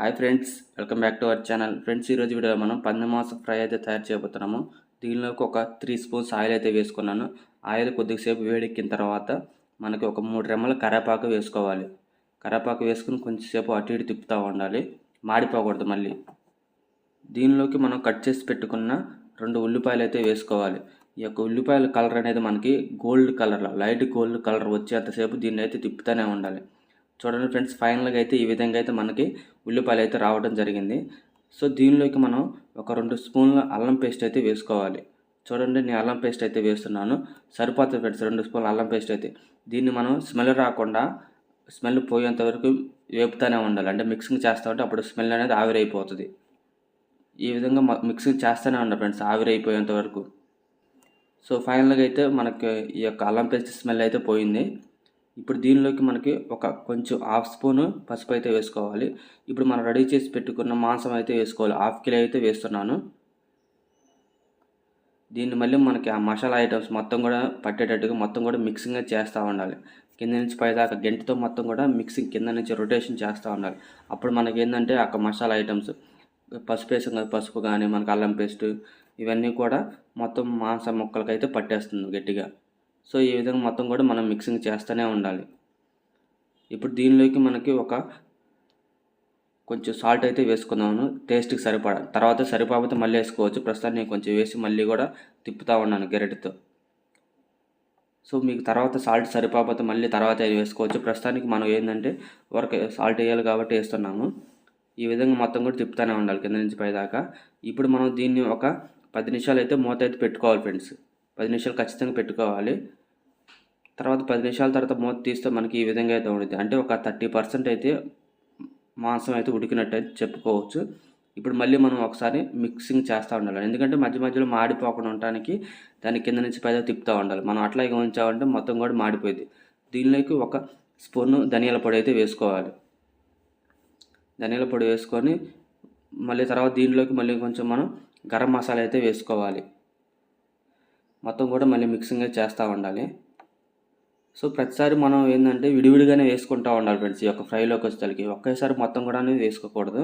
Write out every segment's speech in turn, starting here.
Hi friends welcome back to our channel. Friends ఈరోజు వీడియోలో మనం పందెమాస ఫ్రై అయితే తయారు చేయబోతున్నాము. దీనిలోకి ఒక త్రీ స్పూన్స్ ఆయిల్ అయితే వేసుకున్నాను. ఆయిల్ కొద్దిసేపు వేడెక్కిన తర్వాత మనకి ఒక మూడు రెమ్మల కరేపాకు వేసుకోవాలి. కరేపాకు వేసుకుని కొంచెంసేపు అటు ఇటు తిప్పుతూ ఉండాలి. మాడిపోకూడదు మళ్ళీ. దీనిలోకి మనం కట్ చేసి పెట్టుకున్న రెండు ఉల్లిపాయలు అయితే వేసుకోవాలి. ఈ యొక్క ఉల్లిపాయల కలర్ అనేది మనకి గోల్డ్ కలర్లో లైట్ గోల్డ్ కలర్ వచ్చేంతసేపు దీన్ని అయితే తిప్పుతూనే ఉండాలి. చూడండి ఫ్రెండ్స్ ఫైనల్గా అయితే ఈ విధంగా అయితే మనకి ఉల్లిపాయలు అయితే రావడం జరిగింది. సో దీనిలోకి మనం ఒక రెండు స్పూన్ల అల్లం పేస్ట్ అయితే వేసుకోవాలి. చూడండి నేను అల్లం పేస్ట్ అయితే వేస్తున్నాను. సరిపోతుంది ఫ్రెండ్స్ రెండు స్పూన్ల అల్లం పేస్ట్ అయితే. దీన్ని మనం స్మెల్ రాకుండా స్మెల్ పోయేంత వరకు వేపుతూనే ఉండాలి. అంటే మిక్సింగ్ చేస్తూ ఉంటే అప్పుడు స్మెల్ అనేది ఆవిరైపోతుంది. ఈ విధంగా మిక్సింగ్ చేస్తూనే ఉండాలి ఫ్రెండ్స్ ఆవిరైపోయేంత వరకు. సో ఫైనల్గా అయితే మనకి ఈ యొక్క అల్లం పేస్ట్ స్మెల్ అయితే పోయింది. ఇప్పుడు దీనిలోకి మనకి ఒక కొంచెం హాఫ్ స్పూన్ పసుపు అయితే వేసుకోవాలి. ఇప్పుడు మనం రెడీ చేసి పెట్టుకున్న మాంసం అయితే వేసుకోవాలి. హాఫ్ కిలో అయితే వేస్తున్నాను. దీన్ని మళ్ళీ మనకి ఆ మసాలా ఐటమ్స్ మొత్తం కూడా పట్టేటట్టుగా మొత్తం కూడా మిక్సింగ్ చేస్తూ ఉండాలి. కింద నుంచి పైదాకా గంటతో మొత్తం కూడా మిక్సింగ్ కింద నుంచి రొటేషన్ చేస్తూ ఉండాలి. అప్పుడు మనకి ఏంటంటే ఆ మసాలా ఐటమ్స్ పసుపు వేసాం కదా పసుపు కానీ మనకి అల్లం పేస్ట్ ఇవన్నీ కూడా మొత్తం మాంసం ముక్కలకైతే పట్టేస్తుంది గట్టిగా. సో ఈ విధంగా మొత్తం కూడా మనం మిక్సింగ్ చేస్తూనే ఉండాలి. ఇప్పుడు దీనిలోకి మనకి ఒక కొంచెం సాల్ట్ అయితే వేసుకున్నాను టేస్ట్కి సరిపడా తర్వాత సరిపోతే మళ్ళీ వేసుకోవచ్చు. ప్రస్తుతానికి నేను కొంచెం వేసి మళ్ళీ కూడా తిప్పుతూ ఉన్నాను గెరటితో. సో మీకు తర్వాత సాల్ట్ సరిపోతే మళ్ళీ తర్వాత వేసుకోవచ్చు. ప్రస్తుతానికి మనం ఏంటంటే వరకు సాల్ట్ వేయాలి కాబట్టి వేస్తున్నాము. ఈ విధంగా మొత్తం కూడా తిప్పుతూనే ఉండాలి కింద నుంచి పైదాకా ఇప్పుడు మనం దీన్ని ఒక పది నిమిషాలు అయితే మూత అయితే పెట్టుకోవాలి ఫ్రెండ్స్ పది నిమిషాలు ఖచ్చితంగా పెట్టుకోవాలి. తర్వాత పది నిమిషాల తర్వాత మూత తీస్తే మనకి ఈ విధంగా అయితే ఉంటుంది అంటే ఒక థర్టీ పర్సెంట్ అయితే మాంసం అయితే ఉడికినట్టు అయితే చెప్పుకోవచ్చు. ఇప్పుడు మళ్ళీ మనం ఒకసారి మిక్సింగ్ చేస్తూ ఉండాలి. ఎందుకంటే మధ్య మధ్యలో మాడిపోకుండా ఉండటానికి దాని కింద నుంచి పైదా తిప్పుతూ ఉండాలి. మనం అట్లాగే ఉంచామంటే మొత్తం కూడా మాడిపోయింది దీనిలోకి ఒక స్పూన్ ధనియాల పొడి అయితే వేసుకోవాలి. ధనియాల పొడి వేసుకొని మళ్ళీ తర్వాత దీనిలోకి మళ్ళీ కొంచెం మనం గరం మసాలా అయితే వేసుకోవాలి. మొత్తం కూడా మళ్ళీ మిక్సింగ్ చేస్తూ ఉండాలి. సో ప్రతిసారి మనం ఏంటంటే విడివిడిగానే వేసుకుంటూ ఉండాలి ఫ్రెండ్స్. ఈ యొక్క ఫ్రైలోకి వచ్చేసరికి ఒకేసారి మొత్తం కూడా అనేది వేసుకోకూడదు.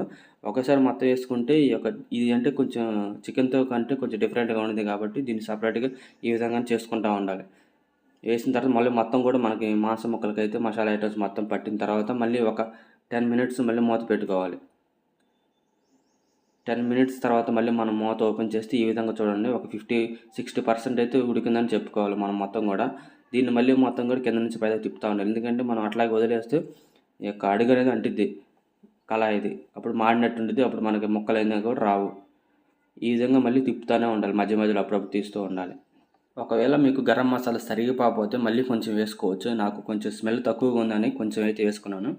ఒకేసారి మొత్తం వేసుకుంటే ఈ యొక్క ఇది అంటే కొంచెం చికెన్తో కంటే కొంచెం డిఫరెంట్గా ఉంది కాబట్టి దీన్ని సపరేట్గా ఈ విధంగా చేసుకుంటూ ఉండాలి. వేసిన తర్వాత మళ్ళీ మొత్తం కూడా మనకి మాంసం ముక్కలకి అయితే మసాలా ఐటమ్స్ మొత్తం పట్టిన తర్వాత మళ్ళీ ఒక టెన్ మినిట్స్ మళ్ళీ మూత పెట్టుకోవాలి. టెన్ మినిట్స్ తర్వాత మళ్ళీ మనం మూత ఓపెన్ చేస్తే ఈ విధంగా చూడండి ఒక ఫిఫ్టీ సిక్స్టీ పర్సెంట్ అయితే ఉడికిందని చెప్పుకోవాలి మనం మొత్తం కూడా. దీన్ని మళ్ళీ మొత్తం కూడా కింద నుంచి పైన తిప్పుతూ ఉండాలి. ఎందుకంటే మనం అట్లాగే వదిలేస్తే ఈ యొక్క అడుగు అనేది అంటిద్ది కళాయిది అప్పుడు మాడినట్టు ఉంటుంది అప్పుడు మనకి ముక్కలు అయినా కూడా రావు. ఈ విధంగా మళ్ళీ తిప్పుతూనే ఉండాలి. మధ్య మధ్యలో అప్పుడప్పుడు తీస్తూ ఉండాలి. ఒకవేళ మీకు గరం మసాలా సరిగిపోతే మళ్ళీ కొంచెం వేసుకోవచ్చు. నాకు కొంచెం స్మెల్ తక్కువగా ఉందని కొంచెం అయితే వేసుకున్నాను.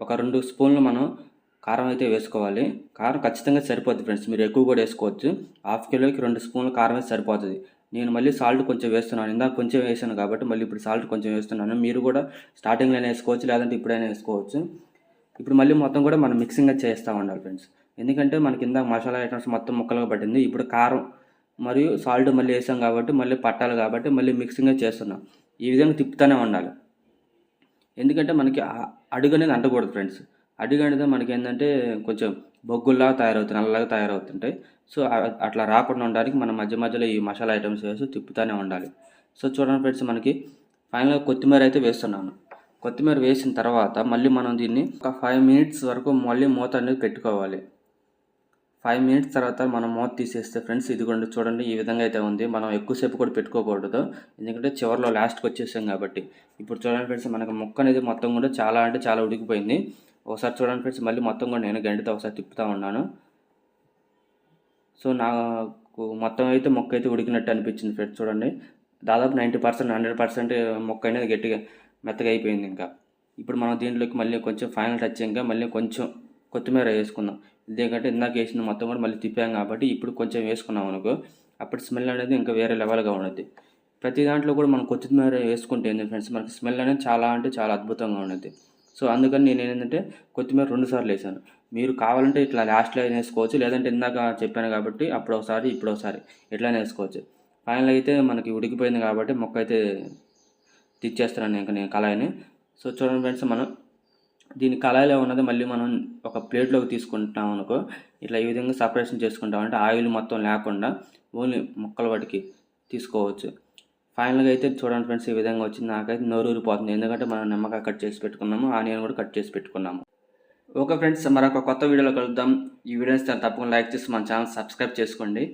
ఒక రెండు స్పూన్లు మనం కారం అయితే వేసుకోవాలి. కారం ఖచ్చితంగా సరిపోతుంది ఫ్రెండ్స్. మీరు ఎక్కువ కూడా వేసుకోవచ్చు. హాఫ్ కిలోకి రెండు స్పూన్లు కారం అయితే సరిపోతుంది. నేను మళ్ళీ సాల్ట్ కొంచెం వేస్తున్నాను. ఇందాక కొంచెం వేసాను కాబట్టి మళ్ళీ ఇప్పుడు సాల్ట్ కొంచెం వేస్తున్నాను. మీరు కూడా స్టార్టింగ్లోనే వేసుకోవచ్చు లేదంటే ఇప్పుడైనా వేసుకోవచ్చు. ఇప్పుడు మళ్ళీ మొత్తం కూడా మనం మిక్సింగ్ చేస్తూ ఉండాలి ఫ్రెండ్స్ ఎందుకంటే మనకి ఇందాక మసాలా ఐటమ్స్ మొత్తం ముక్కలుగా పట్టింది. ఇప్పుడు కారం మరియు సాల్ట్ మళ్ళీ వేసాం కాబట్టి మళ్ళీ పట్టాలి కాబట్టి మళ్ళీ మిక్సింగ్ చేస్తున్నాం. ఈ విధంగా తిప్పుతూనే ఉండాలి. ఎందుకంటే మనకి అడుగు అనేది అంటకూడదు ఫ్రెండ్స్ అడుగు అనేది మనకి ఏంటంటే కొంచెం బొగ్గుల్లా తయారవుతాయి నల్లగా తయారవుతుంటాయి. సో అట్లా రాకుండా ఉండడానికి మనం మధ్య మధ్యలో ఈ మసాలా ఐటమ్స్ వేసి తిప్పుతూనే ఉండాలి. సో చూడండి ఫ్రెండ్స్ మనకి ఫైనల్గా కొత్తిమీర అయితే వేస్తున్నాను. కొత్తిమీర వేసిన తర్వాత మళ్ళీ మనం దీన్ని ఒక ఫైవ్ మినిట్స్ వరకు మళ్ళీ మూత అనేది పెట్టుకోవాలి. ఫైవ్ మినిట్స్ తర్వాత మనం మూత తీసేస్తే ఫ్రెండ్స్ ఇదిగోండి చూడండి ఈ విధంగా అయితే ఉంది. మనం ఎక్కువసేపు కూడా పెట్టుకోకూడదు. ఎందుకంటే చివరిలో లాస్ట్కి వచ్చేసాం కాబట్టి. ఇప్పుడు చూడండి ఫ్రెండ్స్ మనకి మొక్క అనేది మొత్తం కూడా చాలా అంటే చాలా ఉడికిపోయింది. ఒకసారి చూడండి ఫ్రెండ్స్ మళ్ళీ మొత్తం కూడా నేను గంటతో ఒకసారి తిప్పుతూ ఉన్నాను. సో నాకు మొత్తం అయితే మొక్క అయితే ఉడికినట్టు అనిపించింది ఫ్రెండ్స్ చూడండి. దాదాపు నైంటీ పర్సెంట్ హండ్రెడ్ పర్సెంట్ మొక్క అనేది గట్టిగా మెత్తగా అయిపోయింది ఇంకా. ఇప్పుడు మనం దీంట్లోకి మళ్ళీ కొంచెం ఫైనల్ టచ్ ఇంకా మళ్ళీ కొంచెం కొత్తిమీర వేసుకుందాం. ఎందుకంటే ఇందాక వేసిన మొత్తం కూడా మళ్ళీ తిప్పాం కాబట్టి ఇప్పుడు కొంచెం వేసుకున్నాం అనుకో. అప్పుడు స్మెల్ అనేది ఇంకా వేరే లెవెల్గా ఉండదు ప్రతి దాంట్లో కూడా మనం కొత్తిమీర వేసుకుంటే ఏంటి ఫ్రెండ్స్ మనకి స్మెల్ అనేది చాలా అంటే చాలా అద్భుతంగా ఉన్నది సో అందుకని నేను ఏంటంటే కొత్తిమీర రెండు సార్లు వేసాను. మీరు కావాలంటే ఇట్లా లాస్ట్లో అయినా వేసుకోవచ్చు లేదంటే ఇందాక చెప్పాను కాబట్టి అప్పుడు ఒకసారి ఇప్పుడు ఒకసారి ఎట్లయినా వేసుకోవచ్చు. ఫైనల్ అయితే మనకి ఉడికిపోయింది కాబట్టి మొక్క అయితే తెచ్చేస్తున్నాను ఇంకా నేను కళాయిని. సో చూడండి ఫ్రెండ్స్ మనం దీని కళాయిలో ఉన్నది మళ్ళీ మనం ఒక ప్లేట్లోకి తీసుకుంటాం అనుకో ఇట్లా ఈ విధంగా సపరేషన్ చేసుకుంటాం అంటే ఆయిల్ మొత్తం లేకుండా ఓన్లీ మొక్కల వాటికి తీసుకోవచ్చు. ఫైనల్గా అయితే చూడండి ఫ్రెండ్స్ ఈ విధంగా వచ్చింది. నాకైతే నోరు ఊరిపోతుంది. ఎందుకంటే మనం నిమ్మకాయ కట్ చేసి పెట్టుకున్నాము ఆనియన్ కూడా కట్ చేసి పెట్టుకున్నాము. ఓకే ఫ్రెండ్స్ మరొక కొత్త వీడియోలో కలుద్దాం. ఈ వీడియోస్ తప్పకుండా లైక్ చేసి మన ఛానల్ సబ్స్క్రైబ్ చేసుకోండి.